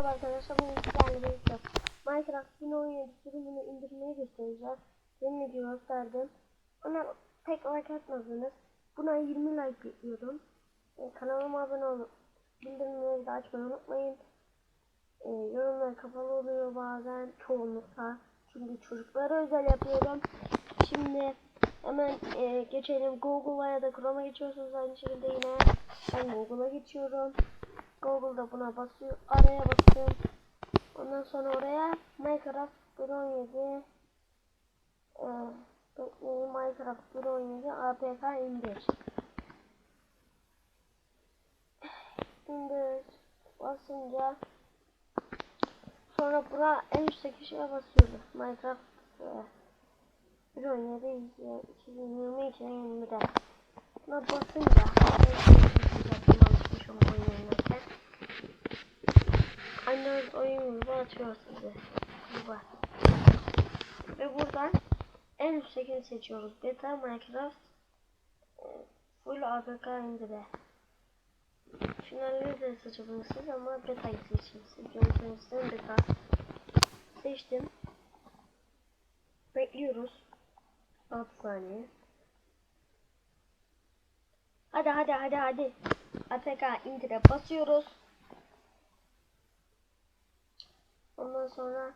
Merhaba arkadaşlar bugün sizlerle birlikte Minecraft 2017 sürümünü indirmeyi göstereceğiz. Benim video gösterdim. Ona pek like atmadınız. Buna 20 like bekliyorum. E, kanalıma abone olup bildirimleri de açmayı unutmayın. E, yorumlar kapalı oluyor bazen çoğunlukla. Çünkü çocuklara özel yapıyorum. Şimdi hemen e, geçelim Google'a ya da Chrome'a geçiyorsunuz aynı şekilde yine. Ben Google'a geçiyorum. Google'da buna basıyor, araya basıyorum. Ondan sonra oraya Minecraft 1.17 e, bekleyin, Minecraft 1.17 APK indir. İndir. Basınca. Sonra buna en üstteki şeye basıyoruz. Minecraft e, 1.17 2022'de Buna basınca 14 oyunumuzu açıyoruz size. Bu. Ve buradan en üsttekini seçiyoruz. Beta Minecraft e, Full APK indire. Şunları de seçebilirsiniz ama beta'yı seçin. Seçiyorum sizden beta. Seçtim. Bekliyoruz. 6 saniye. Hadi hadi hadi hadi. APK indire basıyoruz. Ondan sonra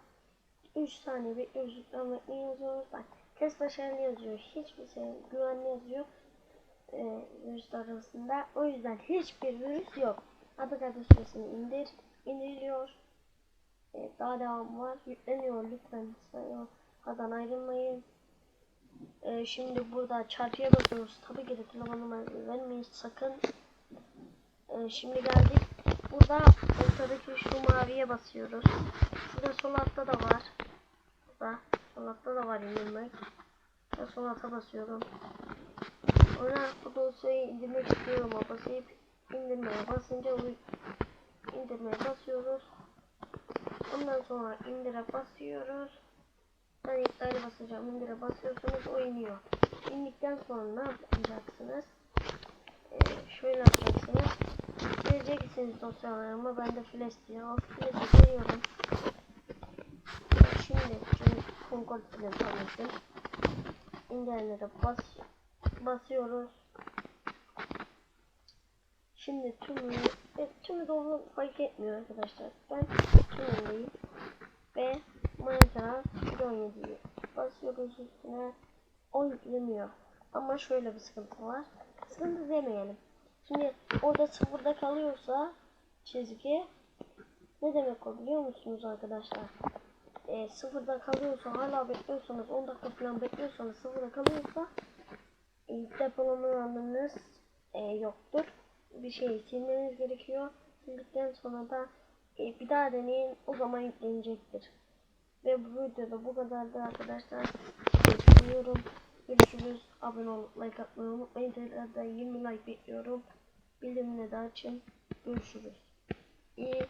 3 saniye bekliyoruz. Ne yazıyoruz? Bak test başarılı yazıyor. Hiçbir şey güvenli yazıyor. Ee, virüsler arasında. O yüzden hiçbir virüs yok. APK süresini indir. indiriliyor. Ee, daha devam var. Yükleniyor lütfen. Sayfadan ayrılmayın. Ee, şimdi burada çarpıya basıyoruz. Tabii ki de telefon vermeyin sakın. Ee, şimdi geldik. Burada ortadaki şu maviye basıyoruz. Burada sol altta da var. Burada sol altta da var indirmek. Ben sol alta basıyorum. Sonra bu dosyayı indirmek istiyorum. Basayıp indirmeye basınca indirmeye basıyoruz. Ondan sonra indire basıyoruz. Ben iptale basacağım. İndire basıyorsunuz o iniyor. İndikten sonra ne yapacaksınız? Ee, şöyle yapacaksınız. Gireceksiniz dosyalarıma. Ben de flash diyor. Flash'e giriyorum. Şimdi çünkü kontrol flash almıştım. İnternetlere bas basıyoruz. Şimdi tümü e, tümü dolu fark etmiyor arkadaşlar. Ben tümündeyim ve Minecraft 17'yi basıyoruz üstüne o yükleniyor. Ama şöyle bir sıkıntı var. Sıkıntı demeyelim. Şimdi orada sıfırda kalıyorsa çizgi ne demek o biliyor musunuz arkadaşlar? E, sıfırda kalıyorsa hala bekliyorsanız 10 dakika falan bekliyorsanız sıfırda kalıyorsa e, depolama alanınız e, yoktur. Bir şey silmeniz gerekiyor. Sildikten sonra da e, bir daha deneyin o zaman yüklenecektir. Ve bu videoda bu kadardı arkadaşlar. Görüşürüz. Görüşürüz. Abone olup like atmayı unutmayın. Tekrardan 20 like bekliyorum. Bildirimleri de açın. Görüşürüz. İyi